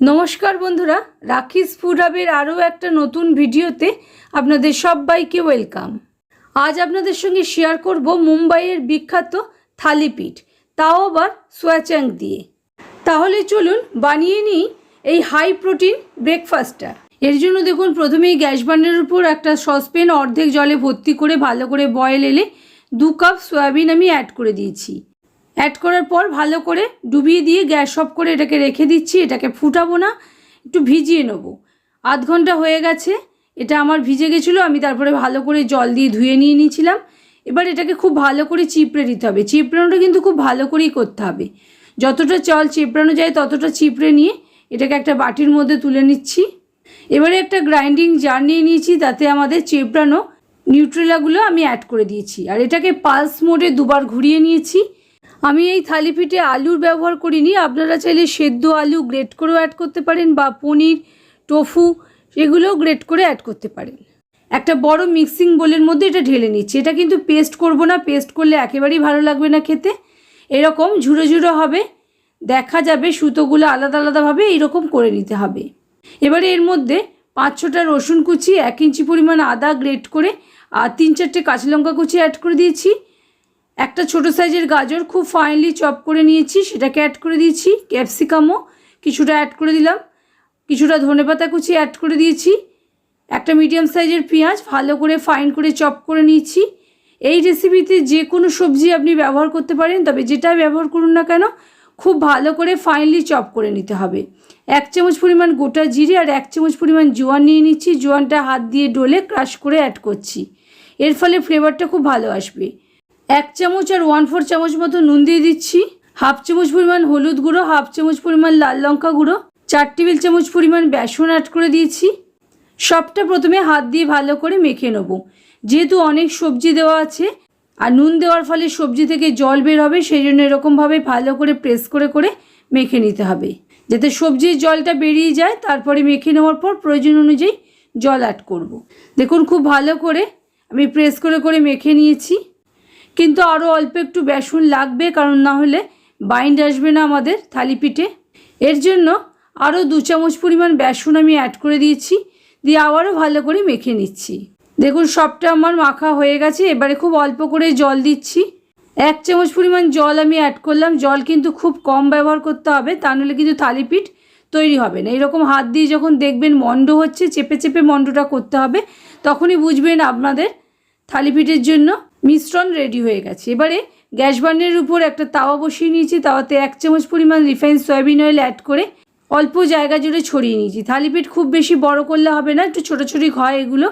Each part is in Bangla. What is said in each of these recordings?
নমস্কার বন্ধুরা, রাখিস ফুড হাবের আরও একটা নতুন ভিডিওতে আপনাদের সবাইকে ওয়েলকাম। আজ আপনাদের সঙ্গে শেয়ার করব মুম্বাইয়ের বিখ্যাত থালিপিঠ তাও আবার সোয়াচ্যাং দিয়ে। তাহলে চলুন বানিয়ে নিই এই হাই প্রোটিন ব্রেকফাস্টটা এর জন্য দেখুন, প্রথমেই গ্যাস বার্নারের উপর একটা সসপ্যান অর্ধেক জলে ভর্তি করে ভালো করে বয়েল এলে দু কাপ সয়াবিন আমি অ্যাড করে দিয়েছি। অ্যাড করার পর ভালো করে ডুবিয়ে দিয়ে গ্যাস অফ করে এটাকে রেখে দিচ্ছি, এটাকে ফুটাবো না, একটু ভিজিয়ে নেব। আধ ঘণ্টা হয়ে গেছে, এটা আমার ভিজে গেছিল, আমি তারপরে ভালো করে জল দিয়ে ধুয়ে নিয়ে নিয়েছিলাম। এবার এটাকে খুব ভালো করে চিপড়ে দিতে হবে, চিপড়ানোটা কিন্তু খুব ভালো করেই করতে হবে। যতটা জল চিপড়ানো যায় ততটা চিপড়ে নিয়ে এটাকে একটা বাটির মধ্যে তুলে নিচ্ছি। এবারে একটা গ্রাইন্ডিং জার নিয়ে নিয়েছি, তাতে আমাদের চেপড়ানো নিউট্রেলাগুলো আমি অ্যাড করে দিয়েছি। আর এটাকে পালস মোডে দুবার ঘুরিয়ে নিয়েছি। আমি এই থালিপিঠে আলুর ব্যবহার করিনি। আপনারা চাইলে সেদ্ধ আলু গ্রেট করেও অ্যাড করতে পারেন বা পনির টোফু এগুলোও গ্রেট করে অ্যাড করতে পারেন। একটা বড় মিক্সিং বোলের মধ্যে এটা ঢেলে নিচ্ছি। এটা কিন্তু পেস্ট করব না পেস্ট করলে একেবারেই ভালো লাগবে না খেতে। এরকম ঝুড়ো ঝুড়ো হবে, দেখা যাবে সুতোগুলো আলাদা আলাদাভাবে এইরকম করে নিতে হবে। এবারে এর মধ্যে পাঁচ ছটা রসুন কুচি, এক ইঞ্চি পরিমাণ আদা গ্রেট করে, আর তিন চারটে কাঁচা লঙ্কা কুচি অ্যাড করে দিয়েছি। একটা ছোট সাইজের গাজর খুব ফাইনলি চপ করে নিয়েছি, সেটাকে অ্যাড করে দিয়েছি ক্যাপসিকামও কিছুটা অ্যাড করে দিলাম, কিছুটা ধনেপাতা কুচি অ্যাড করে দিয়েছি, একটা মিডিয়াম সাইজের পেঁয়াজ ভালো করে ফাইন করে চপ করে নিয়েছি। এই রেসিপিতে যে কোনো সবজি আপনি ব্যবহার করতে পারেন, তবে যেটা ব্যবহার করুন না কেন, খুব ভালো করে ফাইনলি চপ করে নিতে হবে। এক চামচ পরিমাণ গোটা জিরে আর এক চামচ পরিমাণ জোয়ান নিয়ে নিচ্ছি, জোয়ানটা হাত দিয়ে ডলে ক্রাশ করে অ্যাড করছি। এর ফলে ফ্লেভারটা খুব ভালো আসবে। এক চামচ আর ওয়ান ফোর চামচ মতো নুন দিয়ে দিচ্ছি। হাফ চামচ পরিমাণ হলুদ গুঁড়ো হাফ চামচ পরিমাণ লাল লঙ্কা গুঁড়ো, চার টেবিল চামচ পরিমাণ বেসন অ্যাড করে দিয়েছি। সবটা প্রথমে হাত দিয়ে ভালো করে মেখে নেব। যেহেতু অনেক সবজি দেওয়া আছে, আর নুন দেওয়ার ফলে সবজি থেকে জল বের হবে সেই জন্য এরকমভাবে ভালো করে প্রেস করে করে মেখে নিতে হবে। যাতে সবজির জলটা বেরিয়ে যায়, তারপরে মেখে নেওয়ার পর প্রয়োজন অনুযায়ী জল অ্যাড করব। দেখুন খুব ভালো করে আমি প্রেস করে করে মেখে নিয়েছি। কিন্তু আরও অল্প একটু বেসন লাগবে, কারণ না হলে বাইন্ড আসবে না আমাদের থালিপিঠে এর জন্য আরও দু চামচ পরিমাণ বেসন আমি অ্যাড করে দিয়েছি, দিয়ে আবারও ভালো করে মেখে নিচ্ছি। দেখুন, সবটা আমার মাখা হয়ে গেছে, এবারে খুব অল্প করে জল দিচ্ছি। এক চামচ পরিমাণ জল আমি অ্যাড করলাম, জল কিন্তু খুব কম ব্যবহার করতে হবে, তা নাহলে কিন্তু থালিপিঠ তৈরি হবে না। এরকম হাত দিয়ে যখন দেখবেন মন্ড হচ্ছে, চেপে চেপে মন্ডটা করতে হবে, তখনই বুঝবেন আপনাদের থালিপিঠের জন্য মিশ্রণ রেডি হয়ে গেছে। এবারে গ্যাস বার্নের উপর একটা তাওয়া বসিয়ে নিয়েছি, তাওয়াতে এক চামচ পরিমাণ রিফাইন সয়াবিন অয়েল অ্যাড করে অল্প জায়গা জুড়ে ছড়িয়ে নিয়েছি। থালিপিঠ খুব বেশি বড় করলে হবে না, একটু ছোটো ছোটি হয় এগুলো,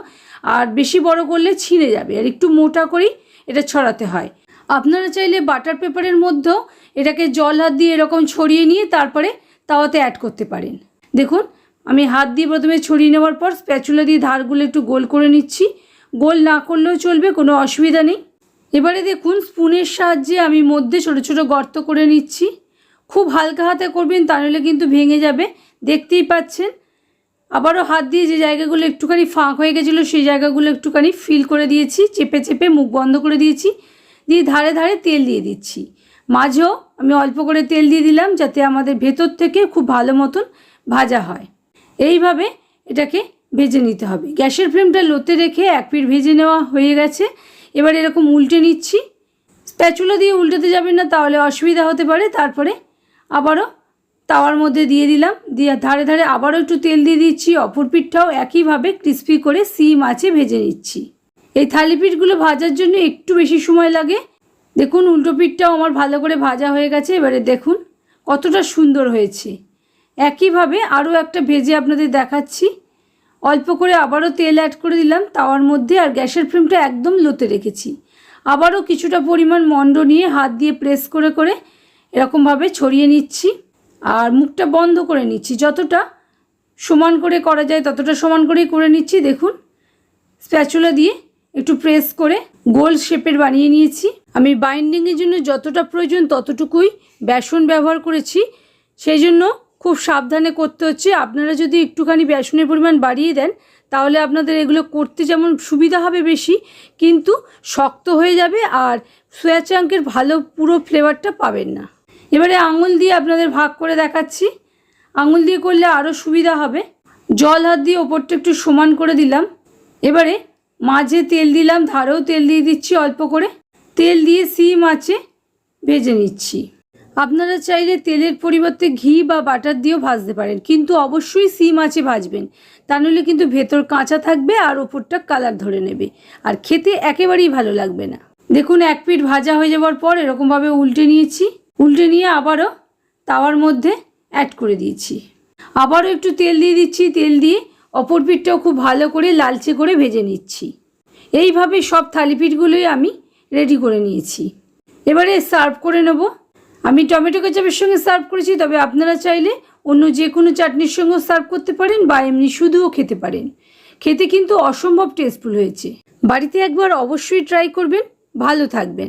আর বেশি বড় করলে ছিঁড়ে যাবে। আর একটু মোটা করেই এটা ছড়াতে হয়। আপনারা চাইলে বাটার পেপারের মধ্যেও এটাকে জল হাত দিয়ে এরকম ছড়িয়ে নিয়ে তারপরে তাওয়াতে অ্যাড করতে পারেন। দেখুন, আমি হাত দিয়ে প্রথমে ছড়িয়ে নেওয়ার পর স্প্যাচুলা দিয়ে ধারগুলো একটু গোল করে নিচ্ছি। গোল না করলেও চলবে, কোনো অসুবিধা নেই। এবারে দেখুন, স্পুনের সাহায্যে আমি মধ্যে ছোট ছোট গর্ত করে নিচ্ছি। খুব হালকা হাতে করবেন তাহলে কিন্তু ভেঙে যাবে। দেখতেই পাচ্ছেন, আবারও হাত দিয়ে যে জায়গাগুলো একটুখানি ফাঁক হয়ে গেছিল, সেই জায়গাগুলো একটুখানি ফিল করে দিয়েছি, চেপে চেপে মুখ বন্ধ করে দিয়েছি। দিয়ে ধারে ধারে তেল দিয়ে দিচ্ছি। মাঝেও আমি অল্প করে তেল দিয়ে দিলাম, যাতে আমাদের ভেতর থেকে খুব ভালো মতন ভাজা হয়। এইভাবে এটাকে ভেজে নিতে হবে। গ্যাসের ফ্লেমটা লোতে রেখে এক পিঠ ভেজে নেওয়া হয়ে গেছে। এবার এরকম উল্টে নিচ্ছি। স্প্যাচুলো দিয়ে উল্টাতে যাবেন না, তাহলে অসুবিধা হতে পারে। তারপরে আবারও তাওয়ার মধ্যে দিয়ে দিলাম। দিয়ে ধারে ধারে আবারও একটু তেল দিয়ে দিচ্ছি। অপর পিঠটাও একইভাবে ক্রিস্পি করে সিম আছে, ভেজে নিচ্ছি। এই থালি পিঠগুলো ভাজার জন্য একটু বেশি সময় লাগে। দেখুন, উল্টো পিঠটাও আমার ভালো করে ভাজা হয়ে গেছে। এবারে দেখুন কতটা সুন্দর হয়েছে। একইভাবে আরও একটা ভেজে আপনাদের দেখাচ্ছি। অল্প করে আবারও তেল অ্যাড করে দিলাম, তাওয়ার মধ্যে আর গ্যাসের ফ্লেমটা একদম লোতে রেখেছি। আবারও কিছুটা পরিমাণ মন্ড নিয়ে হাত দিয়ে প্রেস করে করে এরকমভাবে ছড়িয়ে নিচ্ছি আর মুখটা বন্ধ করে নিচ্ছি। যতটা সমান করে করা যায় ততটা সমান করেই করে নিচ্ছি। দেখুন স্প্যাচুলা দিয়ে একটু প্রেস করে গোল শেপের বানিয়ে নিয়েছি। আমি বাইন্ডিংয়ের জন্য যতটা প্রয়োজন ততটুকুই বেসন ব্যবহার করেছি। সেই জন্য খুব সাবধানে করতে হচ্ছে। আপনারা যদি একটুখানি বেসনের পরিমাণ বাড়িয়ে দেন, তাহলে আপনাদের এগুলো করতে যেমন সুবিধা হবে বেশি, কিন্তু শক্ত হয়ে যাবে আর সোয়া চাঙ্কের ভালো পুরো ফ্লেভারটা পাবেন না। এবারে আঙুল দিয়ে আপনাদের ভাগ করে দেখাচ্ছি। আঙুল দিয়ে করলে আরও সুবিধা হবে। জল হাত দিয়ে ওপরটা একটু সমান করে দিলাম। এবারে মাঝে তেল দিলাম, ধারেও তেল দিয়ে দিচ্ছি অল্প করে। তেল দিয়ে সিম আছে, ভেজে নিচ্ছি। আপনারা চাইলে তেলের পরিবর্তে ঘি বা বাটার দিয়েও ভাজতে পারেন, কিন্তু অবশ্যই সিম আছে ভাজবেন। তা নইলে কিন্তু ভেতর কাঁচা থাকবে আর ওপরটা কালার ধরে নেবে, আর খেতে একেবারেই ভালো লাগবে না। দেখুন, এক পিঠ ভাজা হয়ে যাওয়ার পর এরকমভাবে উল্টে নিয়েছি। উল্টে নিয়ে আবারও তাওয়ার মধ্যে অ্যাড করে দিয়েছি। আবারও একটু তেল দিয়ে দিচ্ছি, তেল দিয়ে অপর পিঠটাও খুব ভালো করে লালচে করে ভেজে নিচ্ছি। এইভাবে সব থালিপিঠগুলোই আমি রেডি করে নিয়েছি। এবারে সার্ভ করে নেব। আমি টমেটো কেচাপের সঙ্গে সার্ভ করেছি, তবে আপনারা চাইলে অন্য যে কোনো চাটনির সঙ্গেও সার্ভ করতে পারেন বা এমনি শুধুও খেতে পারেন। খেতে কিন্তু অসম্ভব টেস্টফুল হয়েছে। বাড়িতে একবার অবশ্যই ট্রাই করবেন। ভালো থাকবেন।